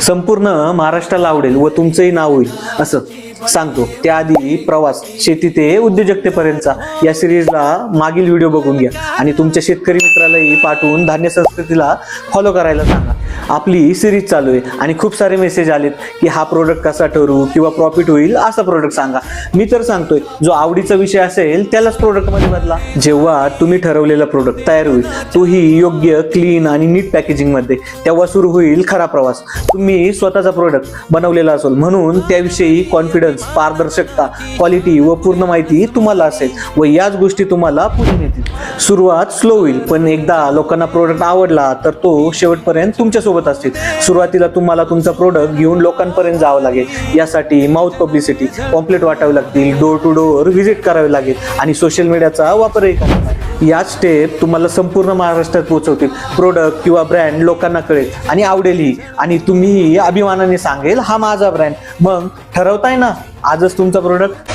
संपूर्ण महाराष्ट्राला आवडेल व तुमचंही नाव होईल असं सांगतो. त्याआधी प्रवास शेती ते उद्योजकतेपर्यंतचा या सिरीजला मागील व्हिडिओ बघून घ्या. आणि तुमच्या शेतकरी मित्रालाही पाठवून धान्य संस्कृतीला फॉलो करायला सांगा. आपली सिरीज चालू आहे. आणि खूप सारे मेसेज आलेत की हा प्रोडक्ट कसा ठरू किंवा प्रॉफिट होईल असा प्रोडक्ट सांगा. मी तर सांगतोय जो आवडीचा विषय असेल त्यालाच प्रोडक्टमध्ये बदला. जेव्हा तुम्ही ठरवलेला प्रोडक्ट तयार होईल तोही योग्य क्लीन आणि नीट पॅकेजिंगमध्ये तेव्हा सुरू होईल खरा प्रवास. तुम्ही स्वतःचा प्रोडक्ट बनवलेला असेल म्हणून त्याविषयी कॉन्फिडन्स पारदर्शकता क्वालिटी व पूर्ण माहिती तुम्हाला असेल व याच गोष्टी तुम्हाला पुढे नेतील. सुरुवात स्लो होईल पण एकदा लोकांना प्रोडक्ट आवडला तर तो शेवटपर्यंत तुमच्यासोबत सोबत असतील. सुरुवातीला तुम्हाला तुमचा प्रोडक्ट घेऊन लोकांपर्यंत जावं लागेल. यासाठी माउथ पब्लिसिटी पॉम्पलेट वाटावे लागतील. डोर टू डोअर व्हिजिट करावे लागेल. आणि सोशल मीडियाचा वापरही करावा लागेल. या स्टेप तुम्हाला संपूर्ण महाराष्ट्रात पोहोचवतील. प्रोडक्ट किंवा ब्रँड लोकांना कळेल आणि आवडेलही. आणि तुम्हीही अभिमानाने सांगेल हा माझा ब्रँड मग ठरवताय ना आजच तुमचा प्रोडक्ट